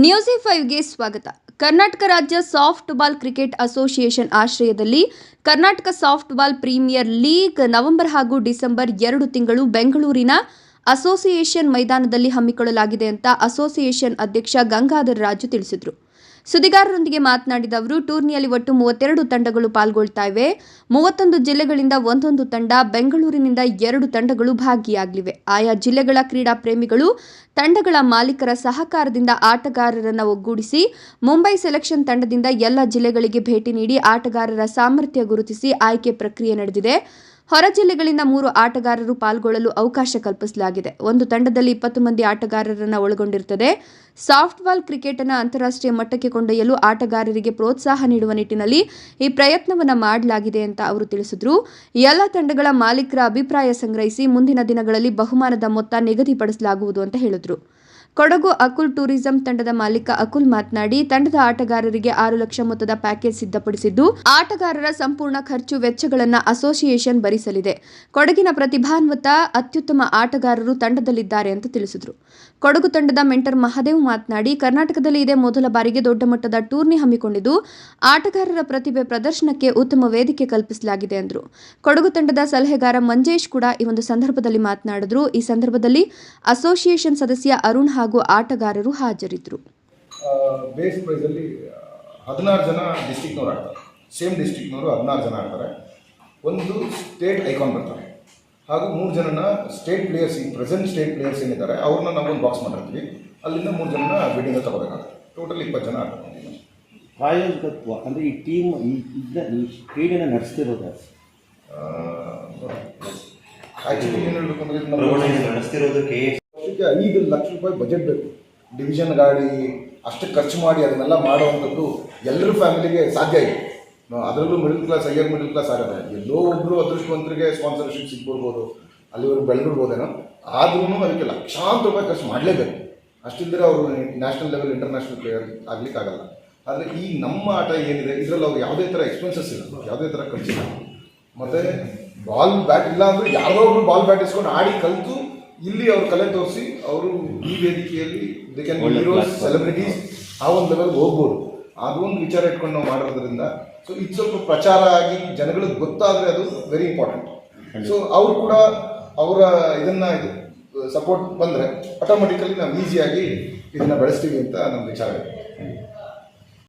News ಫೈವ್ಗೆ ಸ್ವಾಗತ. ಕರ್ನಾಟಕ ರಾಜ್ಯ soft ball cricket association ಆಶ್ರಯದಲ್ಲಿ Karnataka soft ball premier league November ಹಾಗೂ ಡಿಸೆಂಬರ್ ಎರಡು ತಿಂಗಳು ಬೆಂಗಳೂರಿನ ಅಸೋಸಿಯೇಷನ್ ಮೈದಾನದಲ್ಲಿ ಹಮ್ಮಿಕೊಳ್ಳಲಾಗಿದೆ ಅಂತ ಅಸೋಸಿಯೇಷನ್ ಅಧ್ಯಕ್ಷ ಗಂಗಾಧರ್ ರಾಜು ತಿಳಿಸಿದರು. ಸುದ್ದಿಗಾರರೊಂದಿಗೆ ಮಾತನಾಡಿದ ಅವರು, ಟೂರ್ನಿಯಲ್ಲಿ ಒಟ್ಟು ಮೂವತ್ತೆರಡು ತಂಡಗಳು ಪಾಲ್ಗೊಳ್ತಾ ಇವೆ. ಮೂವತ್ತೊಂದು ಜಿಲ್ಲೆಗಳಿಂದ ಒಂದೊಂದು ತಂಡ ಬೆಂಗಳೂರಿನಿಂದ ಎರಡು ತಂಡಗಳು ಭಾಗಿಯಾಗಲಿವೆ. ಆಯಾ ಜಿಲ್ಲೆಗಳ ಕ್ರೀಡಾ ಪ್ರೇಮಿಗಳು ತಂಡಗಳ ಮಾಲೀಕರ ಸಹಕಾರದಿಂದ ಆಟಗಾರರನ್ನು ಒಗ್ಗೂಡಿಸಿ, ಮುಂಬೈ ಸೆಲೆಕ್ಷನ್ ತಂಡದಿಂದ ಎಲ್ಲ ಜಿಲ್ಲೆಗಳಿಗೆ ಭೇಟಿ ನೀಡಿ ಆಟಗಾರರ ಸಾಮರ್ಥ್ಯ ಗುರುತಿಸಿ ಆಯ್ಕೆ ಪ್ರಕ್ರಿಯೆ ನಡೆದಿದೆ. ಹೊರ ಜಿಲ್ಲೆಗಳಿಂದ ಮೂರು ಆಟಗಾರರು ಪಾಲ್ಗೊಳ್ಳಲು ಅವಕಾಶ ಕಲ್ಪಿಸಲಾಗಿದೆ. ಒಂದು ತಂಡದಲ್ಲಿ ಇಪ್ಪತ್ತು ಮಂದಿ ಆಟಗಾರರನ್ನು ಒಳಗೊಂಡಿರುತ್ತದೆ. ಸಾಫ್ಟ್ಬಾಲ್ ಕ್ರಿಕೆಟ್ ಅನ್ನು ಅಂತಾರಾಷ್ಟ್ರೀಯ ಮಟ್ಟಕ್ಕೆ ಕೊಂಡೊಯ್ಯಲು ಆಟಗಾರರಿಗೆ ಪ್ರೋತ್ಸಾಹ ನೀಡುವ ನಿಟ್ಟಿನಲ್ಲಿ ಈ ಪ್ರಯತ್ನವನ್ನು ಮಾಡಲಾಗಿದೆ ಅಂತ ಅವರು ತಿಳಿಸಿದ್ರು. ಎಲ್ಲ ತಂಡಗಳ ಮಾಲೀಕರ ಅಭಿಪ್ರಾಯ ಸಂಗ್ರಹಿಸಿ ಮುಂದಿನ ದಿನಗಳಲ್ಲಿ ಬಹುಮಾನದ ಮೊತ್ತ ನಿಗದಿಪಡಿಸಲಾಗುವುದು ಅಂತ ಹೇಳಿದ್ರು. ಕೊಡಗು ಅಕುಲ್ ಟೂರಿಸಂ ತಂಡದ ಮಾಲೀಕ ಅಕುಲ್ ಮಾತನಾಡಿ, ತಂಡದ ಆಟಗಾರರಿಗೆ ಆರು ಲಕ್ಷ ಮೊತ್ತದ ಪ್ಯಾಕೇಜ್ ಸಿದ್ಧಪಡಿಸಿದ್ದು, ಆಟಗಾರರ ಸಂಪೂರ್ಣ ಖರ್ಚು ವೆಚ್ಚಗಳನ್ನು ಅಸೋಸಿಯೇಷನ್ ಭರಿಸಲಿದೆ. ಕೊಡಗಿನ ಪ್ರತಿಭಾನ್ವಿತ, ಅತ್ಯುತ್ತಮ ಆಟಗಾರರು ತಂಡದಲ್ಲಿದ್ದಾರೆ ಅಂತ ತಿಳಿಸಿದರು. ಕೊಡಗು ತಂಡದ ಮೆಂಟರ್ ಮಹದೇವ್ ಮಾತನಾಡಿ, ಕರ್ನಾಟಕದಲ್ಲಿ ಇದೇ ಮೊದಲ ಬಾರಿಗೆ ದೊಡ್ಡ ಮಟ್ಟದ ಟೂರ್ನಿ ಹಮ್ಮಿಕೊಂಡಿದ್ದು, ಆಟಗಾರರ ಪ್ರತಿಭೆ ಪ್ರದರ್ಶನಕ್ಕೆ ಉತ್ತಮ ವೇದಿಕೆ ಕಲ್ಪಿಸಲಾಗಿದೆ ಎಂದರು ಕೊಡಗು ತಂಡದ ಸಲಹೆಗಾರ ಮಂಜೇಶ್ ಕೂಡ ಈ ಒಂದು ಸಂದರ್ಭದಲ್ಲಿ ಮಾತನಾಡಿದ್ರು. ಈ ಸಂದರ್ಭದಲ್ಲಿ ಅಸೋಸಿಯೇಷನ್ ಸದಸ್ಯ ಅರುಣ್ ಹಾಗೂ ಆಟಗಾರರು ಹಾಜರಿದ್ದರು. ಬೇಸ್ ಪ್ರೈಸಲ್ಲಿ ಹದಿನಾರು ಜನ ಡಿಸ್ಟಿಕ್ನವ್ರು ಆಡ್ತಾರೆ ಸೇಮ್ ಡಿಸ್ಟಿಕ್ನವರು ಹದಿನಾರು ಜನ ಆಡ್ತಾರೆ ಒಂದು ಸ್ಟೇಟ್ ಐಕಾನ್ ಬರ್ತಾರೆ. ಹಾಗೂ ಮೂರು ಜನನ ಸ್ಟೇಟ್ ಪ್ಲೇಯರ್ಸ್ ಈ ಪ್ರೆಸೆಂಟ್ ಸ್ಟೇಟ್ ಪ್ಲೇಯರ್ಸ್ ಏನಿದ್ದಾರೆ ಅವ್ರನ್ನ ನಾವು ಒಂದು ಬಾಕ್ಸ್ ಮಾಡಿರ್ತೀವಿ. ಅಲ್ಲಿಂದ ಮೂರು ಜನ ಬಿಡಿಂಗ್ ತಗೋಬೇಕಾಗುತ್ತೆ. ಟೋಟಲ್ ಇಪ್ಪತ್ತು ಜನ ಆಡ್ತಾರೆ ಪ್ರಾಯೋಜಕತ್ವ ಅಂದರೆ ಈ ಟೀಮ್ ಈ ಇದನ್ನ ಈ ಕ್ರೀಡೆನ ನಡೆಸ್ತಿರೋದು ಆ್ಯಕ್ಚುಲಿ ಏನು ಹೇಳಬೇಕು ಅಂದರೆ ನಡೆಸ್ತಿರೋದು ಕೆ ವರ್ಷಕ್ಕೆ ಐದು ಲಕ್ಷ ರೂಪಾಯಿ ಬಜೆಟ್ ಬೇಕು. ಡಿವಿಷನ್ ಗಾಡಿ, ಅಷ್ಟು ಖರ್ಚು ಮಾಡಿ ಅದನ್ನೆಲ್ಲ ಮಾಡುವಂಥದ್ದು ಎಲ್ಲರ ಫ್ಯಾಮಿಲಿಗೆ ಸಾಧ್ಯ ಇದೆ. ಅದರಲ್ಲೂ middle class higher middle class ಆಗಿದೆ ಎಲ್ಲೋ ಒಬ್ಬರು ಅದೃಷ್ಟವಂತರಿಗೆ ಸ್ಪಾನ್ಸರ್ಶಿಪ್ ಸಿಗ್ಬಿಡ್ಬೋದು ಅಲ್ಲಿವರೆಗೂ ಬೆಳೆದಿರ್ಬೋದೇನೋ ಆದ್ರೂ ಅದಕ್ಕೆ ಲಕ್ಷಾಂತರ ರೂಪಾಯಿ ಖರ್ಚು ಮಾಡಲೇಬೇಕು. ಅಷ್ಟಿದ್ದರೆ ಅವರು ನ್ಯಾಷನಲ್ ಲೆವೆಲ್ ಇಂಟರ್ನ್ಯಾಷನಲ್ ಪ್ಲೇಯರ್ ಆಗಲಿಕ್ಕಾಗಲ್ಲ. ಆದರೆ ಈ ನಮ್ಮ ಆಟ ಏನಿದೆ, ಇದರಲ್ಲಿ ಅವ್ರು ಯಾವುದೇ ಥರ ಎಕ್ಸ್ಪೆನ್ಸಸ್ ಇಲ್ಲ. ಯಾವುದೇ ಥರ ಖರ್ಚಿಲ್ಲ ಮತ್ತು ಬಾಲ್ ಬ್ಯಾಟ್ ಇಲ್ಲ ಅಂದರೆ ಯಾರೋ ಒಬ್ರು ಬಾಲ್ ಬ್ಯಾಟ್ ಇಸ್ಕೊಂಡು ಆಡಿ ಕಲಿತು ಇಲ್ಲಿ ಅವರು ಕಲೆ ತೋರಿಸಿ ಅವರು ಈ ವೇದಿಕೆಯಲ್ಲಿ ದೇ ಕ್ಯಾನ್. ಸೆಲೆಬ್ರಿಟೀಸ್ ಆ ಒಂದು ಲೆವೆಲ್ಗೆ ಹೋಗ್ಬೋದು. ಅದು ಒಂದು ವಿಚಾರ ಇಟ್ಕೊಂಡು ನಾವು ಮಾಡೋದ್ರಿಂದ ಸೊ ಇದು ಸ್ವಲ್ಪ ಪ್ರಚಾರ ಆಗಿ ಜನಗಳಿಗೆ ಗೊತ್ತಾದರೆ ಅದು ವೆರಿ ಇಂಪಾರ್ಟೆಂಟ್ ಸೊ ಅವರು ಕೂಡ ಅವರ ಇದನ್ನು ಇದು ಸಪೋರ್ಟ್ ಬಂದರೆ ಆಟೋಮೆಟಿಕಲಿ ನಾವು ಈಸಿಯಾಗಿ ಇದನ್ನು ಬೆಳೆಸ್ತೀವಿ ಅಂತ ನಮ್ಮ ವಿಚಾರ. ಇದೆ